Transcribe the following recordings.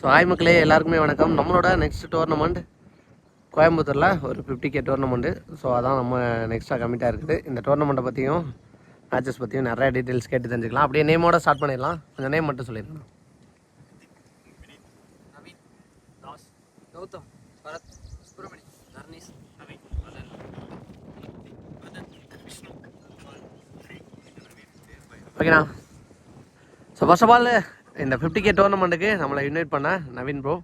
So ஆய்மக்களே எல்லாருக்குமே வணக்கம். நம்மளோட நெக்ஸ்ட் டோர்னமெண்ட் கோயம்புத்தூரில் ஒரு ஃபிஃப்டி கே டோர்னமெண்ட்டு ஸோ அதான் நம்ம நெக்ஸ்ட்டாக கமிட்டாக இருக்குது. இந்த டோர்னமெண்ட்டை பற்றியும் மேட்சஸ் பற்றியும் நிறைய டீட்டெயில்ஸ் கேட்டு தெரிஞ்சுக்கலாம். அப்படியே நேமோட ஸ்டார்ட் பண்ணிடலாம். கொஞ்சம் நேம் மட்டும் சொல்லிடலாம் கௌதம் பரத் ஓகேண்ணா ஸோ ஃபர்ஸ்ட் ஆஃப் ஆல் இந்த ஃபிஃப்டி கே டோர்னமெண்ட்டுக்கு நம்மளை இன்வைட் பண்ண நவீன் ப்ரோ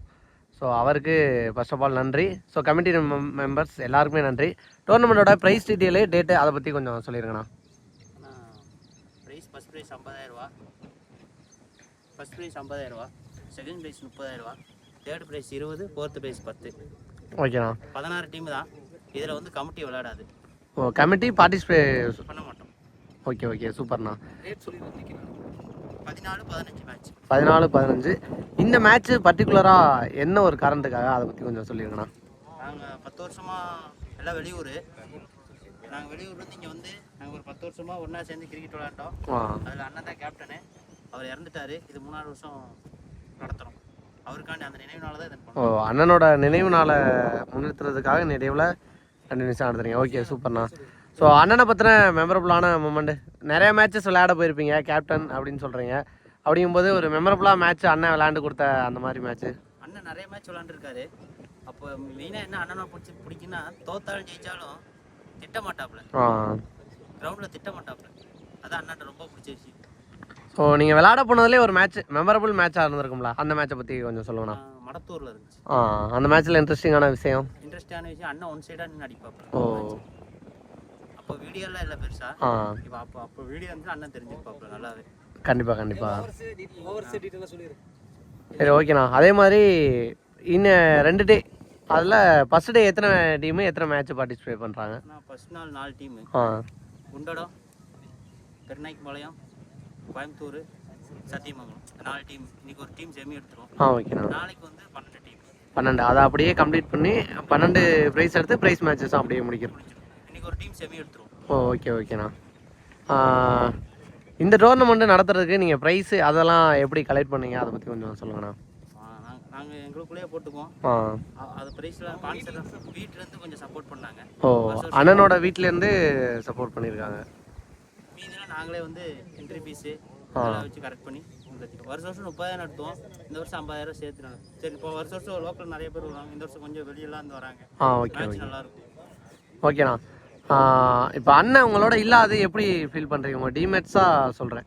ஸோ அவருக்கு ஃபர்ஸ்ட் ஆஃப் ஆல் நன்றி. ஸோ கமிட்டி மெம்பர்ஸ் எல்லாருக்குமே நன்றி. டோர்னமெண்ட்டோட ப்ரைஸ் டீட்டெயிலு டேட்டு அதை பற்றி கொஞ்சம் சொல்லிடுங்கண்ணா ப்ரைஸ் ஃபஸ்ட் ப்ரைஸ் ஐம்பதாயிரரூவா ஃபஸ்ட் ப்ரைஸ் ஐம்பதாயிரரூவா செகண்ட் ப்ரைஸ் முப்பதாயிரரூவா தேர்ட் ப்ரைஸ் இருபது ஃபோர்த் ப்ரைஸ் பத்து. ஓகேண்ணா. பதினாறு டீம் தான். இதில் வந்து கமிட்டி விளையாடாது. ஓ கமிட்டி பார்ட்டிசிபேட் பண்ண மாட்டோம். ஓகே ஓகே சூப்பர்ண்ணா. ரேட் சொல்லி பதினாலு பதினஞ்சு இந்த மேட்ச் பர்டிகுலராக என்ன ஒரு காரணத்துக்காக அதை பற்றி கொஞ்சம் சொல்லிடுங்கண்ணா நாங்கள் பத்து வருஷமாக எல்லாம் வெளியூர். நாங்கள் வெளியூர்லேருந்து இங்கே வந்து நாங்கள் ஒரு பத்து வருஷமாக ஒன்றா சேர்ந்து கிரிக்கெட் விளையாண்டோம். அதில் அண்ணன் தான் கேப்டனு அவர் இறந்துட்டாரு. இது மூணாவது வருஷம் நடத்துகிறோம் அவருக்காண்டி அந்த நினைவுனால தான் ஓ அண்ணனோட நினைவு நாளை முன்னிறுத்துறதுக்காக நிறைவில் கண்டினியூஸாக நடத்துறீங்க. ஓகே சூப்பர்ண்ணா. ஸோ அண்ணனை பற்றின மெமரபுளான மூமெண்ட் நிறைய மேட்சஸ் விளையாட போயிருப்பீங்க கேப்டன் அப்படின்னு சொல்கிறீங்க அப்படிங்கும்போது ஒரு மெமரபுளாக மேட்ச் அண்ணன் விளையாண்டு கொடுத்த அந்த மாதிரி மேட்ச்சு அண்ணன் நிறைய மேட்ச் விளாண்டுருக்காரு அப்போ மெயினாக என்ன அண்ணனை பிடிச்சி பிடிக்குன்னா தோத்தாலும் ஜெயிச்சாலும் திட்ட மாட்டாப்புல கிரவுண்டில் திட்ட மாட்டாப்புல அதான் அண்ணன் ரொம்ப பிடிச்ச விஷயம். ஸோ நீங்கள் விளையாட போனதுலேயே ஒரு மேட்ச் மெமரபுள் மேட்சாக இருந்திருக்கும்ல? அந்த மேட்சை பற்றி கொஞ்சம் சொல்லுங்கண்ணா. மடத்தூர்ல இருந்துச்சு. ஆ அந்த மேட்ச்சில் இன்ட்ரெஸ்டிங்கான விஷயம்? இன்ட்ரெஸ்டான விஷயம் அண்ணன் ஒன் சைடாக நின்று அடிப்பாப்புல ஓ. அப்போ வீடியோலாம் இல்லை பெருசா? இப்போ அப்போ அப்போ வீடியோ வந்து அண்ணன் தெரிஞ்சிருப்பாப்புல நல்லாவே. கண்டிப்பாக கண்டிப்பாக சரி ஓகேண்ணா. அதே மாதிரி இன்னும் ரெண்டு டே அதில் ஃபஸ்ட் டே எத்தனை டீமு எத்தனை மேட்ச் பார்ட்டிசிபேட் பண்ணுறாங்க நான் ஃபர்ஸ்ட் நாள் நாலு டீமு ஆ. குண்டடம் பெருநாய்க்குபாளையம் கோயம்புத்தூர் சத்தியமங்கலம். நாலு டீம் இன்னைக்கு ஒரு டீம் செமி எடுத்துருவோம். ஆ ஓகேண்ணா. நாளைக்கு வந்து பன்னெண்டு டீம் பன்னெண்டு. அதை அப்படியே கம்ப்ளீட் பண்ணி பன்னெண்டு ப்ரைஸ் எடுத்து ப்ரைஸ் மேட்சஸும் அப்படியே முடிக்கிறோம். இன்னைக்கு ஒரு டீம் செமி எடுத்துருவோம். ஓ ஓகே ஓகேண்ணா இந்த டோர்னமெண்ட்டு நடத்துறதுக்கு நீங்கள் ப்ரைஸு அதெல்லாம் எப்படி கலெக்ட் பண்ணீங்க? அதை பற்றி கொஞ்சம் சொல்லுங்கண்ணா. நாங்கள் எங்களுக்குள்ளேயே போட்டுக்குவோம். அது ப்ரைஸில் ஸ்பான்சர் வீட்டிலேருந்து கொஞ்சம் சப்போர்ட் பண்ணாங்க. ஓ அண்ணனோட வீட்டிலேருந்து சப்போர்ட் பண்ணியிருக்காங்க மீதிலாம் நாங்களே வந்து என்ட்ரி ஃபீஸு அதெல்லாம் வச்சு கரெக்ட் பண்ணி வருஷம் வருஷம் முப்பதாயிரம் நடத்துவோம். இந்த வருஷம் ஐம்பதாயிரம் சேர்த்துனாங்க சரி இப்போ வருஷம் வருஷம் லோக்கல் நிறைய பேர் வருவாங்க. இந்த வருஷம் கொஞ்சம் வெளியெல்லாம் இருந்து வராங்க. ஆ ஓகே நல்லா இருக்கும். ஓகேண்ணா இப்போ அண்ணன் உங்களோட இல்லாது எப்படி ஃபீல் பண்ணுறீங்க உங்கள் டீம்மேட்ஸாக சொல்கிறேன்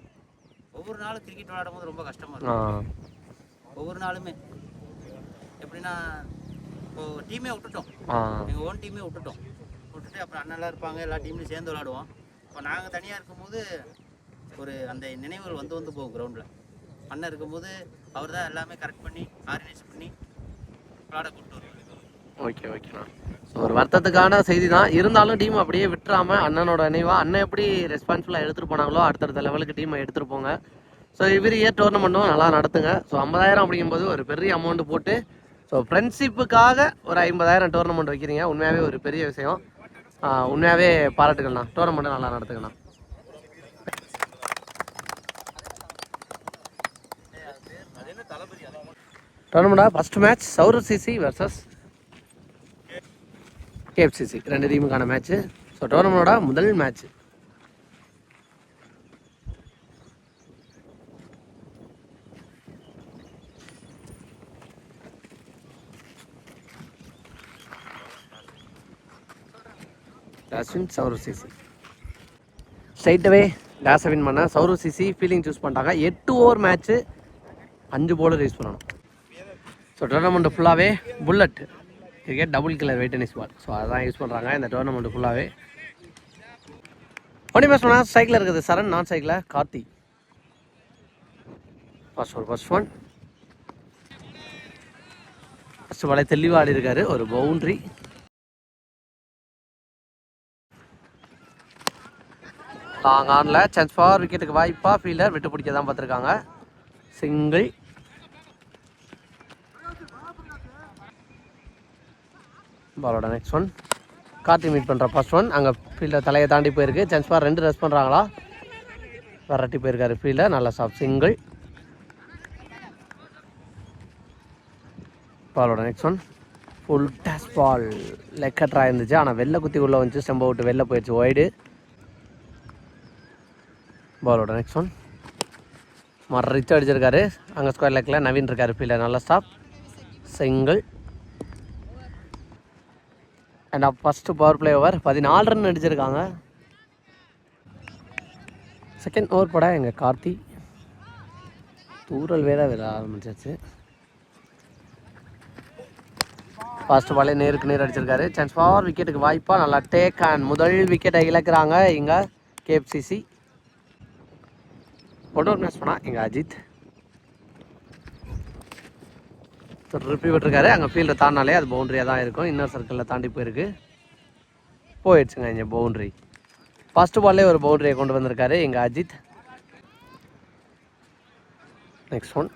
ஒவ்வொரு நாளும் கிரிக்கெட் விளையாடும் போது ரொம்ப கஷ்டமா இருக்கும். ஒவ்வொரு நாளுமே. எப்படின்னா இப்போ டீமே விட்டுட்டோம். எங்கள் ஓன் டீமே விட்டுட்டோம். விட்டுட்டு அப்புறம் அண்ணன்லாம் இருப்பாங்க எல்லா டீம்லையும் சேர்ந்து விளாடுவோம் இப்போ நாங்கள் தனியாக இருக்கும்போது ஒரு அந்த நினைவுகள் வந்து வந்து போகும் கிரவுண்டில் அண்ணன் இருக்கும்போது அவர் தான் எல்லாமே கரெக்ட் பண்ணி ஆர்கனைஸ் பண்ணி விளாட கூப்பிட்டு வருவார். ஓகே ஓகேண்ணா ஸோ ஒரு வருத்தத்துக்கான செய்தி தான் இருந்தாலும் டீம் அப்படியே விட்டுறாம அண்ணனோட நினைவா அண்ணன் எப்படி ரெஸ்பான்சிபிளாக எடுத்துகிட்டு போனாங்களோ அடுத்தடுத்த லெவலுக்கு டீமை எடுத்துகிட்டு போங்க. ஸோ இவர் இயர் டோர்னமெண்ட்டும் நல்லா நடத்துங்க. ஸோ ஐம்பதாயிரம் அப்படிங்கும்போது ஒரு பெரிய அமௌண்ட் போட்டு ஸோ ஃப்ரெண்ட்ஷிப்புக்காக ஒரு ஐம்பதாயிரம் டோர்னமெண்ட் வைக்கிறீங்க. உண்மையாகவே ஒரு பெரிய விஷயம். உண்மையாகவே பாராட்டுகள்ண்ணா டோர்னமெண்ட்டை நல்லா நடத்துக்கலாம் டோர்னமெண்டா first match Sourav CC versus KFCC ரெண்டு டீமுக்கான மேட்ச்சு ஸோ டோர்னமெண்டோட முதல் மேட்ச் அஸ்வின் சௌரவ் சிசி ஸ்ட்ரைட்டவே டேஸை வின் பண்ண சௌரவ் சிசி ஃபீலிங் சூஸ் பண்ணிட்டாங்க. எட்டு ஓவர் மேட்ச்சு அஞ்சு போலர் யூஸ் பண்ணணும். ஸோ டோர்னமெண்ட் ஃபுல்லாகவே புல்லட் கிரிக்கெட் டபுள் கிலர் வெயிட் டென்னிஸ் பால் ஸோ அதான் யூஸ் பண்ணுறாங்க இந்த டோர்னமெண்ட் ஃபுல்லாகவே ஒன்றுமே சொன்னால் பண்ணால் சைக்கிள் இருக்குது. சரண் நான் சைக்கிளில் Karthi. First one first one first வலை தெளிவாக ஆடி இருக்காரு ஒரு பவுண்ட்ரி லாங் ஆனில் சான்ஸ் ஃபார் விக்கெட்டுக்கு வாய்ப்பா ஃபீல்டர் விட்டு பிடிக்க தான் பார்த்துருக்காங்க. சிங்கிள் பாலோட நெக்ஸ்ட் ஒன் கார்த்தி மீட் பண்ணுற ஃபர்ஸ்ட் ஒன் அங்கே ஃபீல்டர் தலையை தாண்டி போயிருக்கு. சான்ஸ் பார் ரெண்டு ரெஸ் பண்ணுறாங்களா விரட்டி போயிருக்காரு ஃபீல்டர் நல்லா சாப் சிங்கிள் பாலோட next one full toss ball லெக்கட்ரா இருந்துச்சு. ஆனால் வெளில குத்தி உள்ளே வந்துச்சு. ஸ்டெம்பை விட்டு வெளில போயிடுச்சு ஒய்டு பாலோட நெக்ஸ்ட் ஒன் மர ரிச் அடிச்சிருக்காரு. அங்கே ஸ்கொயர் லெக்கில் நவீன் இருக்காரு ஃபீல்டர் நல்ல stop single and first power play over பதினாலு ரன் அடிச்சிருக்காங்க. செகண்ட் ஓவர் பட எங்கள் கார்த்தி. தூரல் வேற வேற ஆரம்பிச்சிருச்சு ஃபர்ஸ்ட் பாலே நேருக்கு நேர் அடிச்சிருக்காரு. சான்ஸ் ஃபார் விக்கெட்டுக்கு வாய்ப்பாக நல்லா டேக் அண்ட் முதல் விக்கெட்டை இழக்கிறாங்க இங்கே கேஎஃப்சிசி ஒன்று ஒரு மேட்ச் பண்ணால் எங்கள் அஜித். திருப்பி விட்டுருக்காரு. அங்கே ஃபீல்டை தாண்டினாலே அது பவுண்டரியாக தான் இருக்கும். இன்னர் சர்க்கிளில் தாண்டி போயிருக்கு. போயிடுச்சுங்க இங்கே பவுண்ட்ரி ஃபஸ்ட்டு பால்லே ஒரு பவுண்டரியை கொண்டு வந்திருக்காரு. எங்கள் அஜித். நெக்ஸ்ட் ஒன்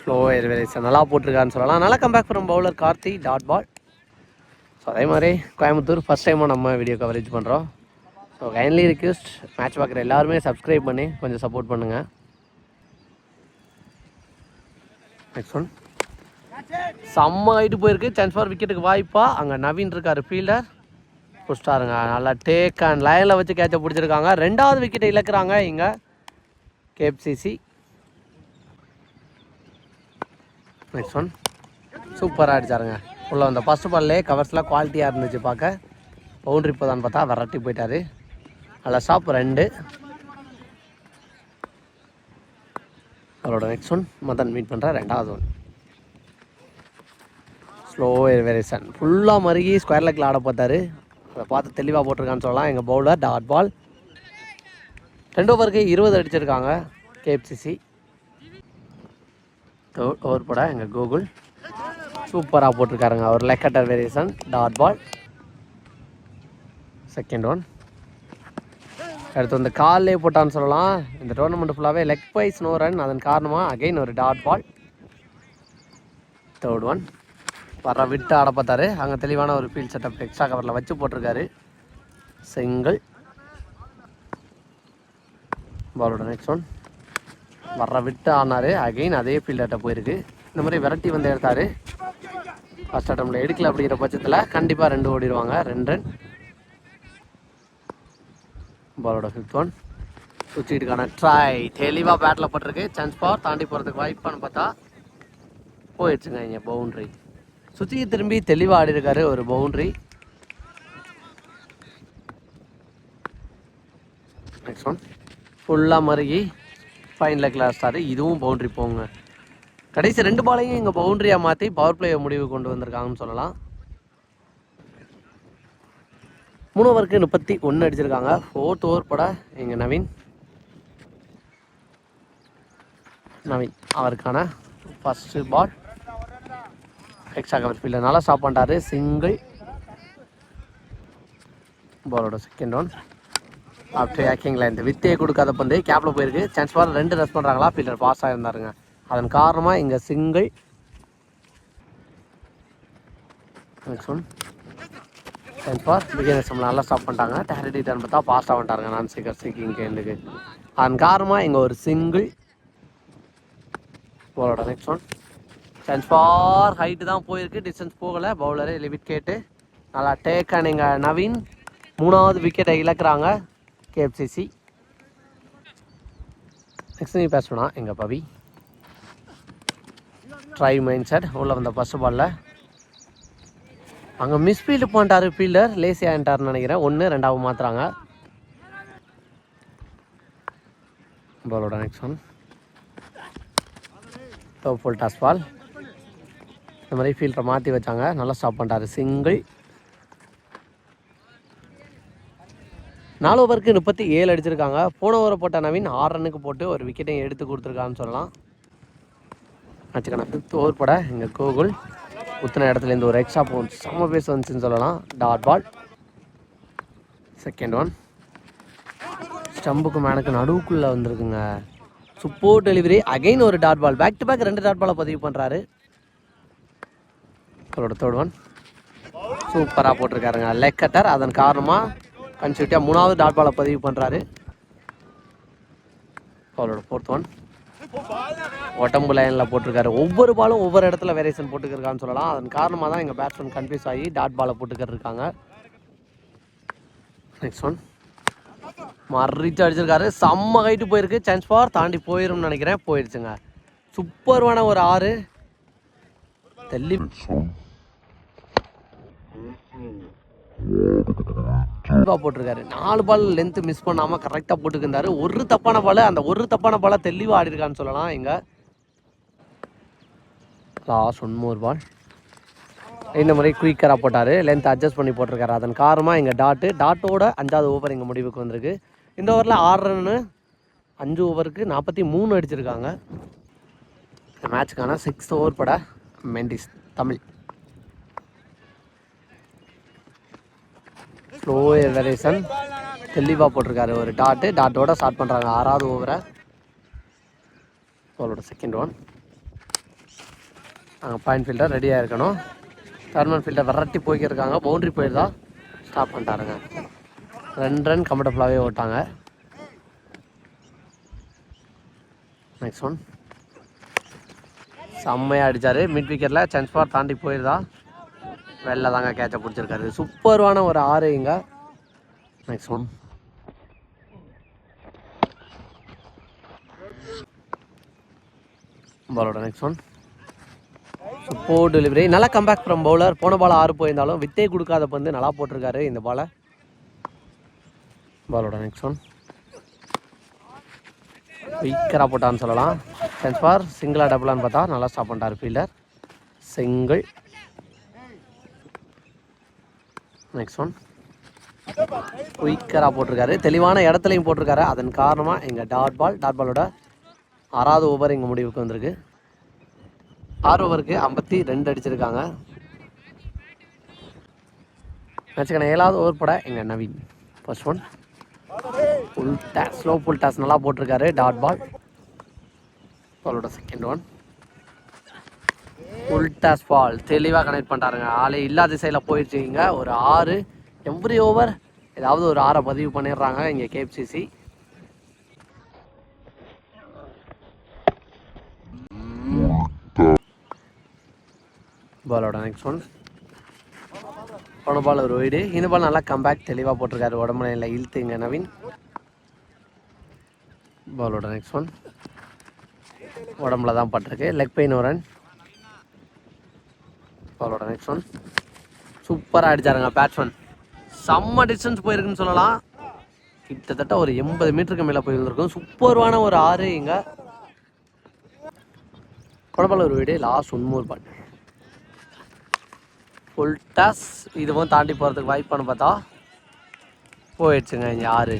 ஸ்லோ எரிவேஸ் நல்லா போட்டிருக்காருன்னு சொல்லலாம். நல்லா comeback from bowler Karthi dot ball so அதே மாதிரி கோயம்புத்தூர் ஃபஸ்ட் டைமாக நம்ம வீடியோ கவரேஜ் பண்ணுறோம் ஸோ கைண்ட்லி ரிக்வெஸ்ட் மேட்ச் பார்க்குற எல்லாருமே சப்ஸ்கிரைப் பண்ணி கொஞ்சம் சப்போர்ட் பண்ணுங்கள் நெக்ஸ்ட் ஒன் செம்ம ஆகிட்டு போயிருக்கு. சான்ஸ் ஃபார் விக்கெட்டுக்கு வாய்ப்பா. அங்கே நவீன் இருக்கார் ஃபீல்டர் புஷ்டாருங்க நல்லா டேக் அண்ட் லைனில் வச்சு கேட்சை பிடிச்சிருக்காங்க. ரெண்டாவது விக்கெட்டை இழக்கிறாங்க இங்கே. கேப்சிசி நெக்ஸ்ட் ஒன் சூப்பராக அடித்தாருங்க உள்ள வந்த ஃபஸ்ட் பால்லே கவர்ஸ்லாம் குவாலிட்டியாக இருந்துச்சு பார்க்க. பவுண்ட்ரி இப்போதான் பார்த்தா விரட்டி போயிட்டார். நல்லா ஸ்டாப் ரெண்டு. அவரோட நெக்ஸ்ட் ஒன் மதன் மீட் பண்ணுற ரெண்டாவது ஒன் ஸ்லோ வேரியேஷன் ஃபுல்லாக மருகி ஸ்கொயர் லெக்கில் ஆட பார்த்தாரு அதை பார்த்து தெளிவாக போட்டிருக்கான்னு சொல்லலாம். எங்கள் பவுலர் டாட் பால் ரெண்டு ஓவருக்கு இருபது அடிச்சிருக்காங்க கேஎஃப்சிசி ஓவர் போட எங்கள் கூகுள் சூப்பராக போட்டிருக்காருங்க. ஒரு leg cutter variation dot ball second one அடுத்து வந்து கால்லே போட்டான்னு சொல்லலாம். இந்த டோர்னமெண்ட் ஃபுல்லாகவே லெக் வைஸ் நோ ரன் அதன் காரணமாக அகைன் ஒரு டாட் பால் தேர்ட் ஒன் வர விட்டு ஆட பார்த்தாரு. அங்கே தெளிவான ஒரு ஃபீல்ட் செட்டப் எக்ஸ்ட்ரா கவரில் வச்சு போட்டிருக்காரு. சிங்கிள் பாலோட நெக்ஸ்ட் ஒன் வர்ற விட்டு ஆனார் அகைன் அதே ஃபீல்டர்கிட்ட போயிருக்கு. இந்த மாதிரி விரட்டி வந்து எடுத்தார். ஃபஸ்ட் அட்டம்ல எடுக்கல அப்படிங்கிற பட்சத்தில் கண்டிப்பாக ரெண்டு ஓடிடுவாங்க. ரெண்டு ரன் பாலோட ஃபிஃப்த் ஒன் சுற்றிட்டுக்கான ட்ரை தெளிவாக பேட்டில் போட்டிருக்கு. சான்ஸ் பவர் தாண்டி போகிறதுக்கு வாய்ப்பான்னு பார்த்தா போயிடுச்சுங்க இங்கே பவுண்ட்ரி சுற்றி திரும்பி தெளிவாக ஆடி இருக்காரு ஒரு பவுண்ட்ரி நெக்ஸ்ட் ஒன் ஃபுல்லாக மருகி ஃபைனில் கிளாஸ் ஸ்டார் இதுவும் பவுண்ட்ரி போங்க. கடைசி ரெண்டு பாலையும் இங்கே பவுண்ட்ரியாக மாற்றி பவர் பிளேயை முடிவு கொண்டு வந்திருக்காங்கன்னு சொல்லலாம். மூணு ஓவருக்கு முப்பத்தி ஒன்று அடிச்சிருக்காங்க. ஃபோர்த் ஓவர் பட எங்கள் நவீன். நவீன் அவருக்கான first ball extra cover fielder நல்லா ஸ்டாப் பண்ணிட்டாரு. சிங்கிள் பாலோட செகண்ட் ஒன் ஆஃப்டர் ஹேக்கிங் லைன் வித்தையை கொடுக்காத பந்து கேப்பில் போயிருக்கு. சான்ஸ் பார் ரெண்டு ரஸ் பண்ணுறாங்களா ஃபீல்டர் பாஸ் ஆகிருந்தாருங்க அதன் காரணமாக இங்கே single next one chance for beginners நம்மளை நல்லா ஸ்டாப் பண்ணிட்டாங்க. டேரடி டர்ன் பார்த்தா பாஸ்டாக ஆகிட்டாருங்க நான் சீக்கிரம் சீக்கிங் கேண்டுக்கு அதன் காரணமாக இங்கே ஒரு single போலோட next one chance for height தான் போயிருக்கு. டிஸ்டன்ஸ் போகலை. பவுலரு லிமிட் கேட்டு. நல்லா டேக் அண்ட் நவீன். மூணாவது விக்கெட்டை இழக்கிறாங்க. கேஎஃப்சிசி நெக்ஸ்ட் நீ பேசணும் எங்கள் பவி? ட்ரை மைண்ட் செட் உள்ளே வந்த ஃபஸ்ட் பாலில் அங்கே மிஸ்ஃபீல்டு பண்ணிட்டார் ஃபீல்டர் லேசி ஆகிட்டார்னு நினைக்கிறேன். ஒன்று ரெண்டாவது மாற்றுறாங்க பாலோட நெக்ஸ்ட் ஒன் டோப் ஃபுல் டாஸ் பால் இந்த மாதிரி ஃபீல்டரை மாற்றி வச்சாங்க. நல்லா ஸ்டாப் பண்ணிட்டார். சிங்கிள் நாலு ஓவருக்கு முப்பத்தி ஏழு அடிச்சிருக்காங்க. போன ஓவரை போட்ட நவீன் ஆறு ரன்னுக்கு போட்டு ஒரு விக்கெட்டையும் எடுத்து கொடுத்துருக்கான்னு சொல்லலாம். வச்சுக்கணும் ஃபிஃப்த் ஓவர் பட இங்கே கோகுல். குத்தின இடத்துல இருந்து ஒரு எக்ஸ்ட்ரா பவுன்ஸ் செம்ம பேஸ் வந்துச்சுன்னு சொல்லலாம். டாட் பால் செகண்ட் ஒன் ஸ்டம்புக்கு மேனுக்கு நடுவுக்குள்ளே வந்திருக்குங்க. சூப்பர் டெலிவரி அகைன் ஒரு dot ball back to back ரெண்டு டாட் பாலை பதிவு பண்ணுறாரு அவரோட தேர்ட் ஒன் சூப்பராக போட்டிருக்காருங்க. லெக் கட்டர் அதன் காரணமாக கன்சியூட்டியாக மூணாவது டாட் பாலை பதிவு பண்ணுறாரு அவரோட ஃபோர்த் ஒன் உடம்பு லைனில் போட்டிருக்காரு. ஒவ்வொரு பாலும் ஒவ்வொரு இடத்துல வேரியேஷன் போட்டுக்கிருக்கான்னு சொல்லலாம். அதன் காரணமாக தான் எங்கள் பேட்ஸ்மேன் கன்ஃபியூஸ் ஆகி டாட் பாலை போட்டுக்கிட்டு இருக்காங்க நெக்ஸ்ட் ஒன் மறிச்சு அடிச்சிருக்காரு. செம்ம ஹைட்டு போயிருக்கு. சான்ஸ் ஃபார் தாண்டி போயிரும்னு நினைக்கிறேன். போயிடுச்சுங்க. சூப்பர்வான ஒரு ஆறு. தெல்லி போட்டிருக்காரு. நாலு பால் லென்த் மிஸ் பண்ணாமல் கரெக்டாக போட்டுக்கிருந்தாரு. ஒரு தப்பான பால் அந்த ஒரு தப்பான பாலை தெளிவாக ஆடி இருக்கான்னு சொல்லலாம் எங்கள் லாஸ்ட் ஒன் மோர் பால். இந்த முறை குயிக்கராக போட்டார். லென்த் அட்ஜஸ்ட் பண்ணி போட்டிருக்காரு அதன் காரணமாக எங்கள் டாட்டு டாட்டோட அஞ்சாவது ஓவர் எங்கள் முடிவுக்கு வந்திருக்கு. இந்த ஓவரில் ஆறு ரன்னு அஞ்சு ஓவருக்கு நாற்பத்தி மூணு அடிச்சிருக்காங்க. இந்த மேட்ச்க்கான சிக்ஸ்த் ஓவர் பட மெண்டிஸ் தமிழ். ஸ்லோ எவரேசன் தெளிவாக போட்டிருக்காரு ஒரு டாட்டு டாட்டோட ஸ்டார்ட் பண்ணுறாங்க ஆறாவது ஓவரை அவரோட செகண்ட் ஒன் நாங்கள் பாயிண்ட் ஃபீல்டர் ரெடியாக இருக்கணும் டர்மன் ஃபீல்டர் விரட்டி போய்க்கிருக்காங்க. பவுண்ட்ரி போயிருந்தா ஸ்டாப் பண்ணிட்டாருங்க. ரெண்டு ரன் கம்ஃபர்டபுளாகவே ஓட்டாங்க. நெக்ஸ்ட் ஒன் செம்மையாக அடித்தார் மிட் விக்கெட்டில் சென்ஸ் ஃபார் தாண்டி போயிருந்தா வெளில தாங்க கேட்சை பிடிச்சிருக்காரு. சூப்பர்வான ஒரு ஆறு இங்க. நெக்ஸ்ட் ஒன் பாலோட நெக்ஸ்ட் ஒன் ஃபோர் டெலிவரி நல்லா கம்பேக் ஃப்ரம் பவுலர் போன பால் ஆறு போயிருந்தாலும் வித்தே கொடுக்காத பந்து நல்லா போட்டிருக்காரு இந்த பாலை பாலோட நெக்ஸ்ட் ஒன் வீக்கராக போட்டான்னு சொல்லலாம். சென்ஸ் ஃபார் சிங்கிளா டபுளான்னு பார்த்தா நல்லா ஸ்டாப் பண்ணிட்டார் ஃபீல்டர் சிங்கிள் நெக்ஸ்ட் ஒன் குயிக்கராக போட்டிருக்காரு. தெளிவான இடத்துலையும் போட்டிருக்காரு. அதன் காரணமாக எங்கள் டாட் பால் டாட் பாலோட ஆறாவது ஓவர் எங்கள் முடிவுக்கு வந்திருக்கு. ஆறு ஓவருக்கு ஐம்பத்தி ரெண்டு அடிச்சிருக்காங்க. மேட்சுக்கான ஏழாவது ஓவர் பட எங்கள் Naveen? First one full toss slow full toss நல்லா போட்டிருக்காரு டாட் பால் பாலோட second one full toss ball தெளிவாக கனெக்ட் பண்ணிட்டாருங்க. ஆளே இல்லாத திசையில் போயிடுச்சுங்க ஒரு ஆறு எவ்ரி ஓவர் ஏதாவது ஒரு ஆறை பதிவு பண்ணிடுறாங்க இங்கே கேப்சிசி பாலோட நெக்ஸ்ட் ஒன் போன பால் ஒரு ஒய்டு இந்த பால் நல்லா கம்பேக் தெளிவாக போட்டிருக்காரு. உடம்புல இல்லை இழுத்துங்க நவீன். பாலோட நெக்ஸ்ட் ஒன் உடம்புல தான் பட்டிருக்கு. லெக் பெயின் ஒரு ரன் பாலோட நெக்ஸ்ட் ஒன் சூப்பராக அடித்தாருங்க பேட்ஸ்மேன் செம்ம டிஸ்டன்ஸ் போயிருக்குன்னு சொல்லலாம். கிட்டத்தட்ட ஒரு எண்பது மீட்டருக்கு மேலே போயிருந்திருக்கும். சூப்பர்வான ஒரு ஆறு இங்கே. குழப்பல ஒரு வீடு. Last one more ball full toss இதுவும் தாண்டி போகிறதுக்கு வாய்ப்பானு பார்த்தா போயிடுச்சுங்க இங்கே ஆறு.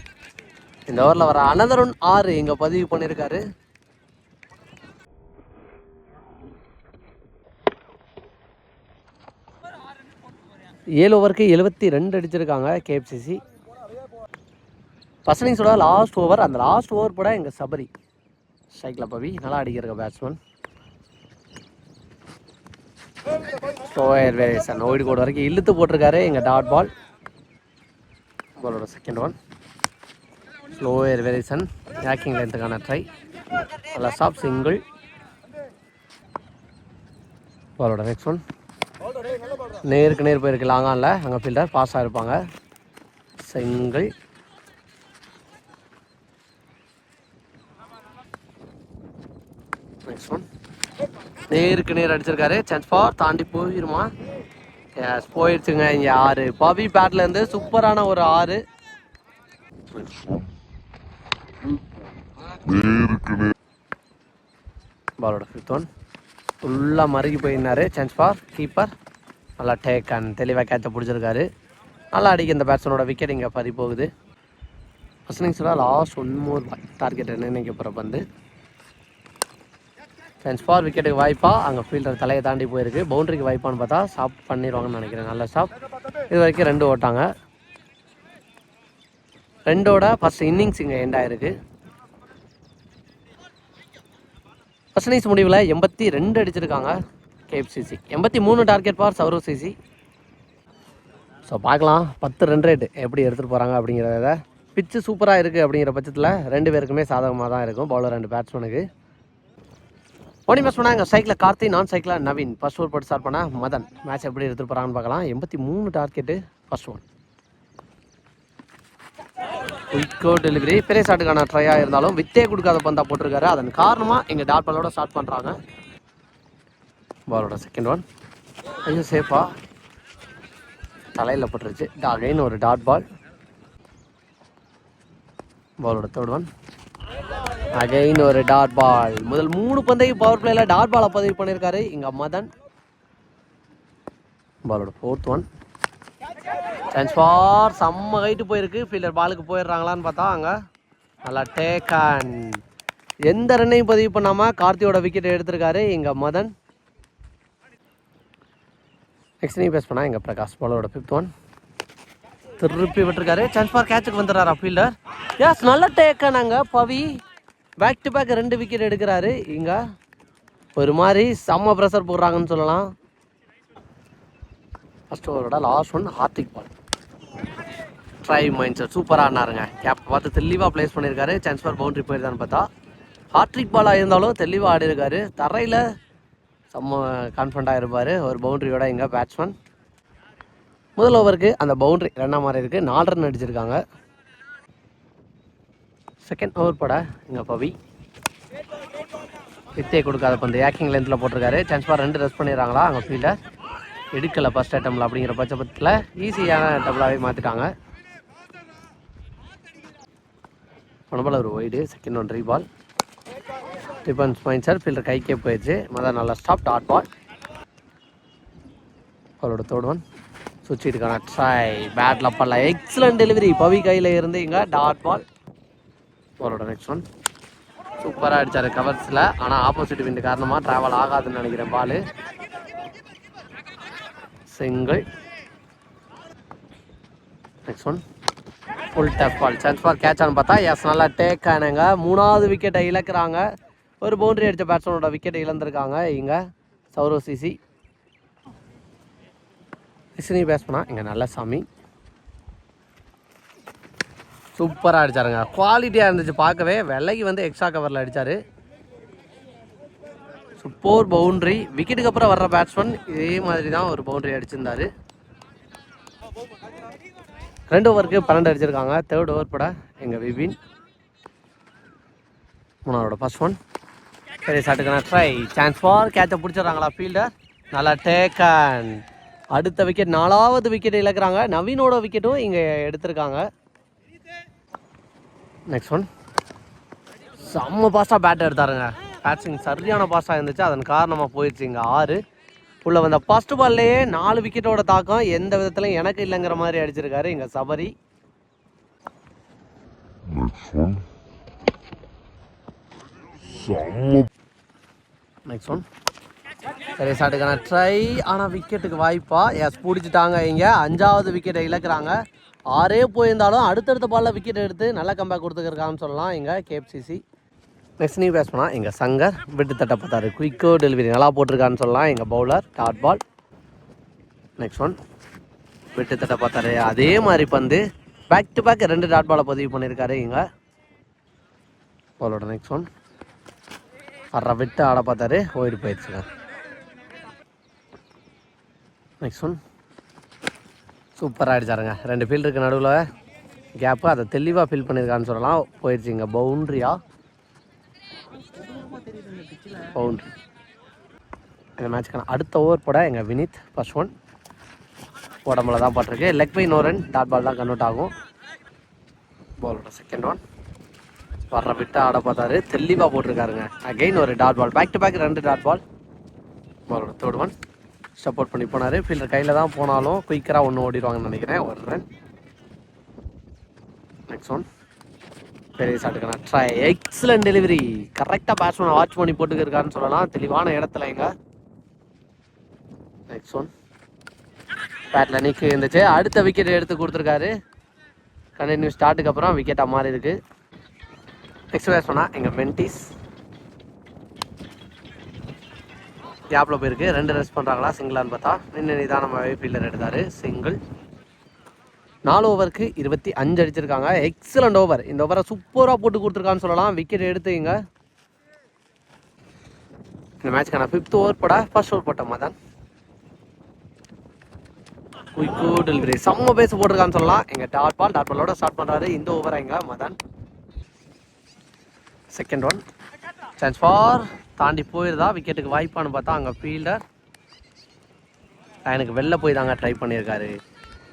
இந்த ஓவரில் வர அனதர் ஒன் ஆறு இங்கே பதிவு பண்ணியிருக்காரு ஏழு ஓவருக்கு எழுபத்தி ரெண்டு அடிச்சிருக்காங்க கேஎஃப்சிசி பசனிங்ஸோட லாஸ்ட் ஓவர் அந்த லாஸ்ட் ஓவர் கூட எங்கள் சபரி. ஸ்ட்ரைக்கில் பவி நல்லா அடிக்கிறங்க பேட்ஸ்மேன் சோயர் வேரியேஷன் ஓய்டு கோடு வரைக்கும் இழுத்து போட்டிருக்காரு எங்கள் டாட் பால் பாலோட செகண்ட் ஒன் ஸ்லோயர் வேரியேஷன் ஹேக்கிங் லென்த்துக்கான ட்ரை நல்லா சாப் சிங்கிள் பாலோட நெக்ஸ்ட் ஒன் நேருக்கு நேர் போயிருக்கு லாங்கானில் அங்கே ஃபீல்டர் பாஸாக இருப்பாங்க சிங்கிள் நெக்ஸ்ட் ஒன் நேருக்கு நேர் அடிச்சிருக்காரு. சான்ஸ் ஃபார் தாண்டி போயிருமா? எஸ் போயிடுச்சுங்க இங்கே ஆறு. பவி பேட்ல இருந்து சூப்பரான ஒரு ஆறு. பாலோட ஃபிஃப்த் ஒன் ஃபுல்லாக மறுகி போயிருந்தாரு. சான்ஸ் ஃபார் கீப்பர் நல்லா டேக் அண்ட் தெளிவாக கேட்ச பிடிச்சிருக்காரு. நல்லா அடிக்க இந்த பேட்ஸ்மேனோட விக்கெட் இங்கே பறி போகுது. ஃபஸ்ட் இன்னிங்ஸில் லாஸ்ட் ஒன் மோர் டார்கெட் நிர்ணயிக்க போகிற பந்து? ஃபென்ஸ் ஃபார் விக்கெட்டுக்கு வாய்ப்பாக அங்கே ஃபீல்டர் தலையை தாண்டி போயிருக்கு. பவுண்டரிக்கு வாய்ப்பான்னு பார்த்தா ஸ்டாப் பண்ணிடுவாங்கன்னு நினைக்கிறேன். நல்ல ஸ்டாப் இது வரைக்கும் ரெண்டு ஓட்டாங்க. ரெண்டோட ஃபர்ஸ்ட் இன்னிங்ஸ் இங்கே எண்ட் ஆயிருக்கு. ஃபஸ்ட் இன்னிங்ஸ் முடிவில் எண்பத்தி ரெண்டு அடிச்சிருக்காங்க கேஎஃப்சிசி எண்பத்தி மூணு target for Sourav CC so பார்க்கலாம். பத்து ரன் ரேட்டு எப்படி எடுத்துகிட்டு போகிறாங்க அப்படிங்கிறத. பிச்சு சூப்பராக இருக்குது அப்படிங்கிற பட்சத்தில் ரெண்டு பேருக்குமே சாதகமாக தான் இருக்கும். பவுலர் ரெண்டு பேட்ஸ்மேனுக்கு போனி மேட்ச் பண்ணால் சைக்கிளில் கார்த்தி நான் சைக்கிளாக நவீன். ஃபர்ஸ்ட் ஓவர் போட்டு ஸ்டார்ட் பண்ணால் மதன். மேட்ச் எப்படி எடுத்துகிட்டு போகிறான்னு பார்க்கலாம். எண்பத்தி மூணு டார்கெட்டு ஃபர்ஸ்ட் ஒன் குயிக்கோ டெலிவரி பெரிய ஷாட்டுக்கான ட்ரையாக இருந்தாலும் வித்தே கொடுக்காத பந்தா போட்டிருக்காரு. அதன் காரணமாக எங்கள் டாட் பாலோட ஸ்டார்ட் பண்ணுறாங்க பாலோட செகண்ட் ஒன் ஐயோ சேஃபா தலையில் போட்டுருச்சு. அகைன் ஒரு டாட் பால் பாலோட தேர்ட் ஒன் அகைன் ஒரு டாட் பால் முதல் மூணு பந்தையும் பவர் பிளேல டாட் பாலை பதிவு பண்ணியிருக்காரு இங்க மதன். பாலோட ஃபோர்த் ஒன் சான்ஸ் ஃபார் செம்ம ஹைட்டு போயிருக்கு. ஃபீல்டர் பாலுக்கு போயிடுறாங்களான்னு பார்த்தா அங்கே நல்லா டேக் அண்ட் எந்த ரன்னையும் பதிவு பண்ணாமல் கார்த்தியோட விக்கெட் எடுத்திருக்காரு. இங்கே மதன். நெக்ஸ்ட் நீ பேஸ் பண்ணால் எங்கள் பிரகாஷ் பாலோட ஃபிஃப்த் ஒன் திருப்பி விட்டுருக்காரு. சான்ஸ் ஃபார் கேட்சுக்கு வந்துடுறாரா ஃபீல்டர் எஸ் நல்ல டேக்கன் அங்கே பவி. பேக் டு பேக் ரெண்டு விக்கெட் எடுக்கிறாரு. இங்கே ஒரு மாதிரி செம்ம ப்ரெஷர் போடுறாங்கன்னு சொல்லலாம். First ஓவரோட last one Hardik ball try mind sir சூப்பராக ஆனாருங்க கேப் பார்த்து தெளிவாக ப்ளேஸ் பண்ணியிருக்காரு சான்ஸ் ஃபார் பவுண்ட்ரி போயிருந்தான்னு பார்த்தா. ஹார்ட்ரிக் பாலாக இருந்தாலும் தெளிவாக ஆடி இருக்காரு தரையில் செம்ம கான்ஃபிடண்ட்டாக இருப்பார். ஒரு பவுண்ட்ரியோட எங்கே பேட்ஸ்மேன் முதல் ஓவருக்கு அந்த பவுண்டரி ரெண்டாம் மாதிரி இருக்குது நாலு ரன் அடிச்சிருக்காங்க. செகண்ட் ஓவர் பட இங்கே பவி. வித்தே கொடுக்காத பந்து. ஏக்கிங் லென்த்தில் போட்டிருக்காரு. சான்ஸ் பார் ரெண்டு ரெஸ்ட் பண்ணிடுறாங்களா? அங்கே ஃபீல்டர் எடுக்கலை ஃபஸ்ட் அட்டம்ல அப்படிங்கிற பட்சத்தில் ஈஸியான டபுளாகவே மாற்றிட்டாங்க ஒன்பது ஒரு wide second one reball defence point sir fielder கைக்கே போயிடுச்சு. மொதல் நல்லா ஸ்டாப் டாட் பால் அவரோட தேர்ட் ஒன் சுவிட்சிட்டுக்கான ட்ரை பேட்டில் பண்ணல. எக்ஸலண்ட் டெலிவரி பவி கையில் இருந்து இங்கே டாட் பால் அவரோட நெக்ஸ்ட் ஒன் சூப்பராக அடித்தார் கவர்ஸில் ஆனால் ஆப்போசிட் விண்டு காரணமாக ட்ராவல் ஆகாதுன்னு நினைக்கிறேன் பால். செங்கல் next one full tough ball chance for catch பார்த்தா எஸ் நல்லா டேக் ஆனாங்க. மூணாவது விக்கெட்டை இழக்கிறாங்க. ஒரு பவுண்டரி அடித்த பேட்ஸ்மேனோட விக்கெட்டை இழந்திருக்காங்க இங்கே. சௌரவ் சிசி. இஸ்னி பேட்ஸ்மனா இங்கே நல்ல சாமி. சூப்பராக அடிச்சாருங்க. குவாலிட்டியாக இருந்துச்சு பார்க்கவே. வெள்ளைக்கு வந்து எக்ஸ்ட்ரா கவரில் அடித்தார் சூப்பர் பவுண்ட்ரி விக்கெட்டுக்கு அப்புறம் வர்ற பேட்ஸ்மேன் இதே மாதிரி தான் ஒரு பவுண்டரி அடிச்சிருந்தாரு. ரெண்டு ஓவருக்கு பன்னெண்டு அடிச்சிருக்காங்க. தேர்ட் ஓவர் பட எங்கள் விபின். மூணாவோட ஃபர்ஸ்ட் ஒன் சரி சாட்டுக்கான ட்ரை சான்ஸ் ஃபார் கேட்சை பிடிச்சிடுறாங்களா ஃபீல்டர் நல்லா டேக் அண்ட் அடுத்த விக்கெட் நாலாவது விக்கெட் இழக்கிறாங்க. நவீனோட விக்கெட்டும் இங்கே எடுத்திருக்காங்க. நெக்ஸ்ட் ஒன் செம்ம பாஸ்டாக பேட் எடுத்தாருங்க. பேட்ஸிங் சரியான பாஸ்டாக இருந்துச்சு. அதன் காரணமாக போயிடுச்சு இங்கே ஆறு. உள்ள வந்த ஃபர்ஸ்ட் பால்லையே நாலு விக்கெட்டோட தாக்கம். எந்த விதத்துலையும் எனக்கு இல்லைங்கிற மாதிரி அடிச்சிருக்காரு இங்கே சபரி. நெக்ஸ்ட் ஒன் சரி சாட்டுக்கான ட்ரை ஆனால் விக்கெட்டுக்கு வாய்ப்பா. எஸ் பிடிச்சிட்டாங்க இங்கே. அஞ்சாவது விக்கெட்டை இழக்கிறாங்க. ஆறே போயிருந்தாலும் அடுத்தடுத்த பாலில் விக்கெட் எடுத்து நல்ல கம்பேக் கொடுத்துருக்கான்னு சொல்லலாம். இங்கே கேப்சிசி நெக்ஸ்ட் நீ பேசணும்னா எங்கள் சங்கர் விட்டு தட்டப்பட்டார். பார்த்தாரு குயிக்கோ டெலிவரி நல்லா போட்டிருக்கான்னு சொல்லலாம். எங்கள் bowler dot ball next one விட்டு தட்டப்பட்டார். பார்த்தாரு அதே மாதிரி பந்து. பேக் டு பேக் ரெண்டு டாட் பாலை பதிவு பண்ணியிருக்காரு இங்கே. பவுலோட நெக்ஸ்ட் ஒன் அரை விட்டு ஆட பார்த்தாரு ஓடி போயிடுச்சுங்க. நெக்ஸ்ட் ஒன் சூப்பராக அடித்தாருங்க ரெண்டு ஃபீல்டுக்கு நடுவில். கேப்பு அதை தெளிவாக ஃபில் பண்ணியிருக்கான்னு சொல்லலாம். போயிடுச்சு இங்கே பவுண்ட்ரியா பவுண்ட்ரி இந்த மேட்ச்க்கான அடுத்த ஓவர் போட எங்கள் வினித் ஃபர்ஸ்ட் ஒன் உடம்புல தான் பட்டிருக்கு. Leg bye no run dot ball தான் கன்வெர்ட் ஆகும். பாலோட செகண்ட் ஒன் வர்ற விட்டு ஆட பார்த்தாரு. தெளிவாக போட்டிருக்காருங்க. அகைன் ஒரு dot ball back to back ரெண்டு டாட் பால் பாலோட தேர்ட் ஒன் சப்போர்ட் பண்ணி போனார். ஃபீல்டர் கையில் தான் போனாலும் குயிக்கராக ஒன்று ஓடிடுவாங்கன்னு நினைக்கிறேன். ஒரு ரன் நெக்ஸ்ட் ஒன் பெரிய ஷாட்டுக்கான ட்ரை எக்ஸலன்ட் டெலிவரி கரெக்டாக பேட்ஸ்மேனை வாட்ச் பண்ணி போட்டுக்கிருக்காருன்னு சொல்லலாம். தெளிவான இடத்துல எங்க நெக்ஸ்ட் ஒன் பேட்டில் நிற்க இருந்துச்சு. அடுத்த விக்கெட் எடுத்து கொடுத்துருக்காரு. கண்டினியூ ஸ்டார்ட்டுக்கு அப்புறம் விக்கெட்டாக மாறி இருக்கு நெக்ஸ்ட் பேட்ஸ்மேனா எங்கள் மென்டிஸ் கேப்பில் போயிருக்கு. ரெண்டு ரெஸ்ட் பண்ணுறாங்களா சிங்கிளான்னு பார்த்தா. நின்று நிதான நம்ம ஃபீல்டர் எடுத்தார். சிங்கிள் நாலு ஓவருக்கு இருபத்தி அஞ்சு அடிச்சிருக்காங்க. எக்ஸலண்ட் ஓவர் இந்த ஓவரை சூப்பராக போட்டு கொடுத்துருக்கான்னு சொல்லலாம். விக்கெட் எடுத்துங்க இந்த மேட்ச்க்கான ஃபிஃப்த் ஓவர் போட ஃபர்ஸ்ட் ஓவர் போட்ட மதன். குயிக்கு டெலிவரி செம்ம பேஸ் போட்டிருக்கான்னு சொல்லலாம். எங்கள் டாட் பால் டாட் பாலோட ஸ்டார்ட் பண்ணுறாரு இந்த ஓவர் எங்க Madan? Second one chance for தாண்டி போயிருதா? விக்கெட்டுக்கு வாய்ப்பான்னு பார்த்தா அங்கே ஃபீல்டர் எனக்கு வெளில போய் தாங்க ட்ரை பண்ணியிருக்காரு.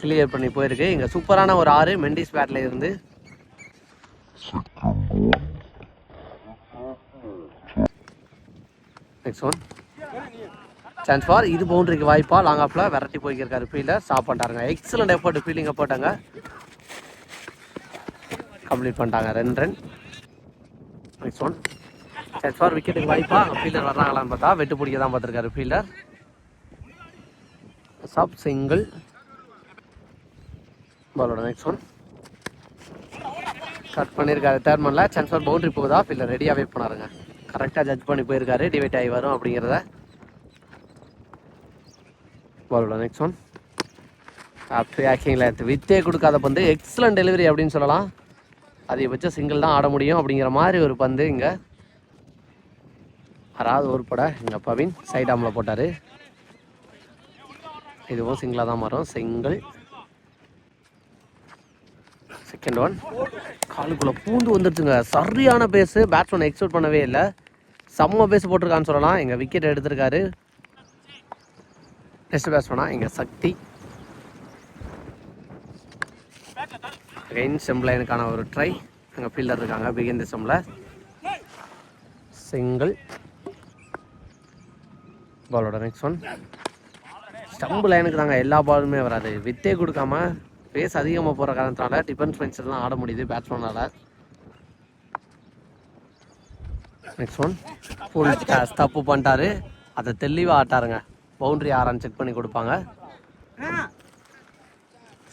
கிளியர் பண்ணி போயிருக்கு. இங்கே சூப்பரான ஒரு ஆறு மெண்டிஸ் பேட்டில் இருந்து. நெக்ஸ்ட் ஒன் சான்ஸ் ஃபார் இது பவுண்டரிக்கு வாய்ப்பா. லாங் ஆஃபில் விரட்டி போய்க்கிருக்காரு ஃபீல்டர் ஸ்டாப் பண்ணிட்டாருங்க. எக்ஸலண்ட் எஃபர்ட் ஃபீலிங்கை போட்டாங்க. கம்ப்ளீட் பண்ணிட்டாங்க. ரெண்டு run next one chance for விக்கெட்டுக்கு வாய்ப்பா. ஃபீல்டர் வர்றாங்களான்னு பார்த்தா வெட்டு பிடிக்க தான் பார்த்துருக்காரு ஃபீல்டர் சப் சிங்கிள் பாலோட நெக்ஸ்ட் ஒன் கட் பண்ணியிருக்காரு தேர்ட் மனில் ஃபார் பவுண்டரி போகுதா? ஃபீல்டர் ரெடியாகவே பண்ணாருங்க கரெக்டாக ஜட்ஜ் பண்ணி போயிருக்காரு. டிவைட் ஆகி வரும் அப்படிங்கிறத. பாலோட நெக்ஸ்ட் ஒன் ஆஃப்டர் ஆக்கிங்கில் எடுத்து வித்தே கொடுக்காத பந்து. எக்ஸலன்ட் டெலிவரி அப்படின்னு சொல்லலாம். அதிகபட்சம் சிங்கிள் தான் ஆட முடியும் அப்படிங்கிற மாதிரி ஒரு பந்து இங்கே. ஆறாவது ஒரு பட எங்கள் அப்பாவின் சைட் போட்டார். இதுவும் சிங்கிளாக தான் மாறும். சிங்கிள் செகண்ட் ஒன் காலுக்குள்ளே பூந்து வந்துருச்சுங்க. சரியான பேஸு பேட்ஸ்மேன் எக்ஸ்பெக்ட் பண்ணவே இல்லை. செம்ம பேஸ் போட்டிருக்கான்னு சொல்லலாம். எங்கள் விக்கெட் எடுத்திருக்காரு. நெக்ஸ்ட் பேட்ஸ்மேனா எங்கள் சக்தி. அகைன் எனக்கான ஒரு ட்ரை அங்கே ஃபீல்டர் இருக்காங்க. பிகின் செம்பில் சிங்கிள் பாலோட நெக்ஸ்ட் ஒன் ஸ்டம்பு லைனுக்கு தாங்க எல்லா பாலுமே வராது. வித்தே கொடுக்காம பேஸ் அதிகமாக போகிற காரணத்தினால டிஃபென்ஸ் பென்சில்லாம் ஆட முடியுது பேட்ஸ்மேனால் நெக்ஸ்ட் ஒன் ஃபுல் தப்பு பண்ணிட்டாரு. அதை தெளிவாக ஆட்டாருங்க. பவுண்ட்ரி ஆறான்னு செக் பண்ணி கொடுப்பாங்க.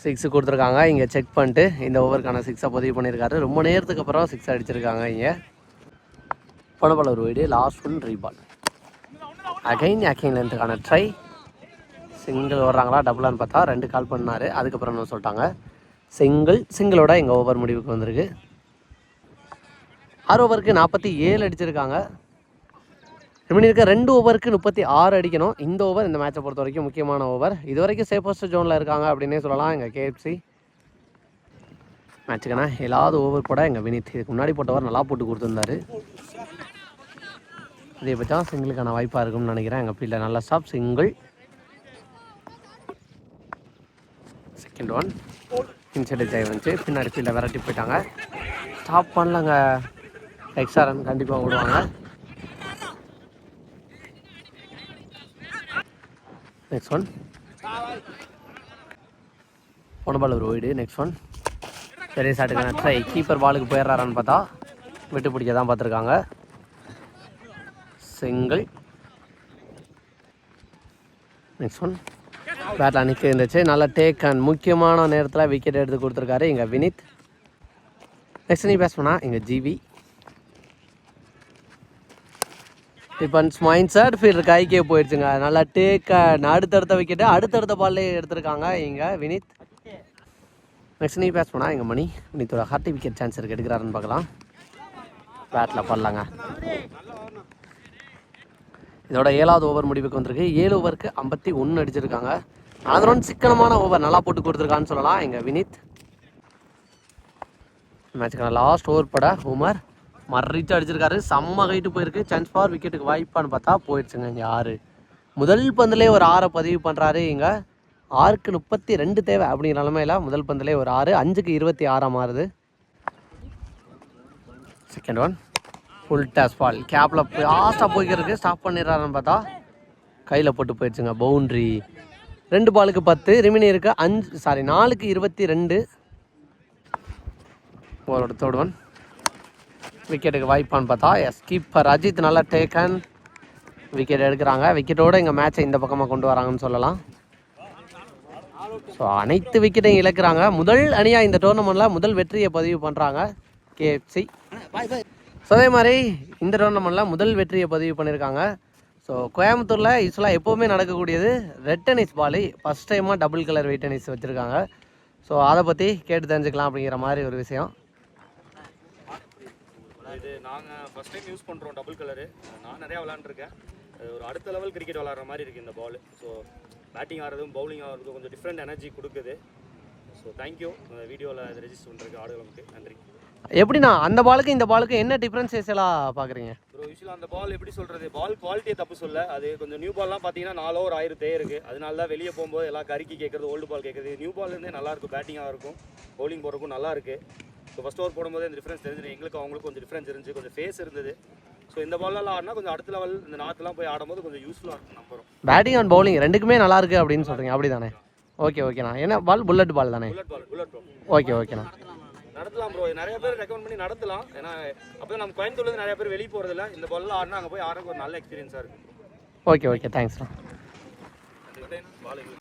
சிக்ஸ் கொடுத்துருக்காங்க. இங்கே செக் பண்ணிட்டு இந்த ஓவருக்கான சிக்ஸை பதிவு பண்ணியிருக்காரு. ரொம்ப நேரத்துக்கு அப்புறம் சிக்ஸ் அடிச்சிருக்காங்க இங்கே. பணபல வீடு லாஸ்ட் ஒன் ரீபால் அகைன் அகைன்லேருந்துக்கான ட்ரை சிங்கிள் வர்றாங்களா? டபுளான்னு பார்த்தா ரெண்டு கால் பண்ணார். அதுக்கப்புறம் என்ன சொல்லிட்டாங்க? சிங்கிள் சிங்கிளோட எங்கள் ஓவர் முடிவுக்கு வந்திருக்கு. ஆறு ஓவருக்கு நாற்பத்தி ஏழு அடிச்சிருக்காங்க. ரிமைன் இருக்க ரெண்டு ஓவருக்கு முப்பத்தி ஆறு அடிக்கணும். இந்த ஓவர் இந்த மேட்சை பொறுத்த வரைக்கும் முக்கியமான ஓவர் இது வரைக்கும் சேஃபஸ்ட் ஜோனில் இருக்காங்க அப்படின்னே சொல்லலாம். எங்கள் கேஎஃப்சி மேட்சுக்குன்னா ஏழாவது ஓவர் போட எங்கள் வினித் இதுக்கு முன்னாடி போட்டவர் நல்லா போட்டு கொடுத்துருந்தாரு. இதே பற்றா சிங்கிளுக்கான வாய்ப்பாக இருக்கும்னு நினைக்கிறேன். எங்கள் ஃபீல்டில் நல்ல stop single second one inside Jai வந்துச்சு பின்னாடி ஃபீல்டில் விரட்டி போயிட்டாங்க. ஸ்டாப் பண்ணலங்க. எக்ஸ்ட்ரா ரன் கண்டிப்பாக விடுவாங்க. நெக்ஸ்ட் ஒன் போன பால் ஒரு ஒய்டு நெக்ஸ்ட் ஒன் பெரிய சாட்டுக்கான ட்ரை கீப்பர் பாலுக்கு போயிடுறாரான்னு பார்த்தா விட்டு பிடிக்க தான் பார்த்துருக்காங்க. சிங்கிள் நெக்ஸ்ட் ஒன் பேட்டில் நிற்க இருந்துச்சு நல்லா டேக் அண்ட் முக்கியமான நேரத்தில் விக்கெட் எடுத்து கொடுத்துருக்காரு இங்கே வினித். நெக்ஸ்ட் நீ பேசணும்னா எங்கள் ஜிவி இப்போ மைண்ட் செட் ஃபீல்டர் கைக்கே போயிடுச்சுங்க நல்லா டேக் அடுத்தடுத்த விக்கெட்டு அடுத்தடுத்த பால்லே எடுத்திருக்காங்க இங்கே வினித். நெக்ஸ்ட் நீ பேஸ் எங்கள் மணி. வினித்தோட ஹார்ட்டி விக்கெட் சான்ஸ் இருக்கு. எடுக்கிறாருன்னு பார்க்கலாம். பேட்டில் பண்ணலாங்க இதோட ஏழாவது ஓவர் முடிவுக்கு வந்திருக்கு. ஏழு ஓவருக்கு ஐம்பத்தி ஒன்று அடிச்சிருக்காங்க. அதனோட சிக்கனமான ஓவர் நல்லா போட்டு கொடுத்துருக்கான்னு சொல்லலாம். எங்கள் வினித். மேட்சுக்கான லாஸ்ட் ஓவர் பட உமர் மறிச்சு அடிச்சிருக்காரு. செம்ம ஹைட்டு போயிருக்கு. சான்ஸ் ஃபார் விக்கெட்டுக்கு வாய்ப்பான்னு பார்த்தா போயிடுச்சுங்க இங்கே ஆறு. முதல் பந்திலே ஒரு ஆறை பதிவு பண்ணுறாரு இங்கே. ஆறுக்கு முப்பத்தி ரெண்டு தேவை அப்படிங்கிற நிலமையில முதல் பந்திலே ஒரு ஆறு. அஞ்சுக்கு இருபத்தி ஆறாக மாறுது. Second one full toss ball கேப்பில் லாஸ்ட்டாக போய்க்கிறதுக்கு ஸ்டாப் பண்ணிடுறாருன்னு பார்த்தா கையில் போட்டு போயிடுச்சுங்க பவுண்ட்ரி ரெண்டு பாலுக்கு பத்து ரிமினி இருக்கு அஞ்சு சாரி நாலுக்கு இருபத்தி ரெண்டு. ஓவரோட தோடுவன் விக்கெட்டுக்கு வாய்ப்பான்னு பார்த்தா எஸ் கீப்பர் அஜித் நல்லா டேக்கன் விக்கெட் எடுக்கிறாங்க. விக்கெட்டோட எங்கள் மேட்சை இந்த பக்கமாக கொண்டு வராங்கன்னு சொல்லலாம். ஸோ அனைத்து விக்கெட்டையும் இழக்கிறாங்க. முதல் அணியாக இந்த டோர்னமெண்ட்டில் முதல் வெற்றியை பதிவு பண்ணுறாங்க கேஎஃப்சி ஸோ அதே மாதிரி இந்த டோர்னமெண்ட்டில் முதல் வெற்றியை பதிவு பண்ணியிருக்காங்க. ஸோ கோயம்புத்தூரில் யூஸ்வலாக எப்போவுமே நடக்கக்கூடியது ரெட் டென்னிஸ் பாலி ஃபஸ்ட் டைமாக டபுள் கலர் வெயிட் டென்னிஸ் வச்சுருக்காங்க. ஸோ அதை பற்றி கேட்டு தெரிஞ்சுக்கலாம் அப்படிங்கிற மாதிரி ஒரு விஷயம். இது நாங்கள் ஃபஸ்ட் டைம் யூஸ் பண்ணுறோம் டபுள் கலரு நான் நிறையா விளாண்டுருக்கேன் அது ஒரு அடுத்த லெவல் கிரிக்கெட் விளாட்ற மாதிரி இருக்குது இந்த பால் ஸோ பேட்டிங் ஆடுறதும் பவுலிங் ஆடுறதும் கொஞ்சம் டிஃப்ரெண்ட் எனர்ஜி கொடுக்குது. ஸோ தேங்க்யூ வீடியோவில் இது ரெஜிஸ்டர் பண்ணுறதுக்கு ஆடுகளுக்கு நன்றி. எப்படிண்ணா? அந்த பாலுக்கு இந்த பாலுக்கு என்ன டிஃப்ரென்சேஸ் எல்லாம் பார்க்குறீங்க ப்ரோ யூஸ்வலாக அந்த பால் எப்படி சொல்கிறது பால் குவாலிட்டியை தப்பு சொல்ல. அது கொஞ்சம் நியூ பால்லாம் பார்த்தீங்கன்னா நாலு ஓவர் ஆயிரத்தே இருக்குது அதனால தான் வெளியே போகும்போது எல்லாம் கருக்கி கேட்குறது ஓல்டு பால் கேட்குறது நியூ பால் இருந்தே நல்லா இருக்கும் பேட்டிங்காக இருக்கும் பவுலிங் போடுறதுக்கும் நல்லா இருக்கு. ஸோ ஃபஸ்ட் ஓவர் போடும்போது இந்த டிஃப்ரென்ஸ் தெரிஞ்சது எங்களுக்கு அவங்களுக்கு கொஞ்சம் டிஃப்ரென்ஸ் இருந்துச்சு கொஞ்சம் ஃபேஸ் இருந்தது. ஸோ இந்த பால்லாம் ஆடினா கொஞ்சம் அடுத்த லெவல் இந்த நார்த்லாம் போய் ஆடும்போது கொஞ்சம் யூஸ்ஃபுல்லாக இருக்கும் நம்புறோம் பேட்டிங் அண்ட் பவுலிங் ரெண்டுக்குமே நல்லா இருக்கு அப்படின்னு சொல்கிறீங்க அப்படி தானே ஓகே ஓகேண்ணா என்ன பால் புல்லட் பால் தானே? Bullet ball bullet ball okay ஓகேண்ணா நடத்தலாம் ப்ரோ நிறைய பேர் ரெக்கமெண்ட் பண்ணி நடத்தலாம். ஏன்னா அப்போ நம்ம கோயம்புத்தூர்லேருந்து நிறைய பேர் வெளியே போகிறதில்ல இந்த பால்லாம் ஆடினா அங்கே போய் ஆடுறதுக்கு ஒரு நல்ல எக்ஸ்பீரியன்ஸாக இருக்கும் ஓகே ஓகே தேங்க்ஸ்ண்ணா பால்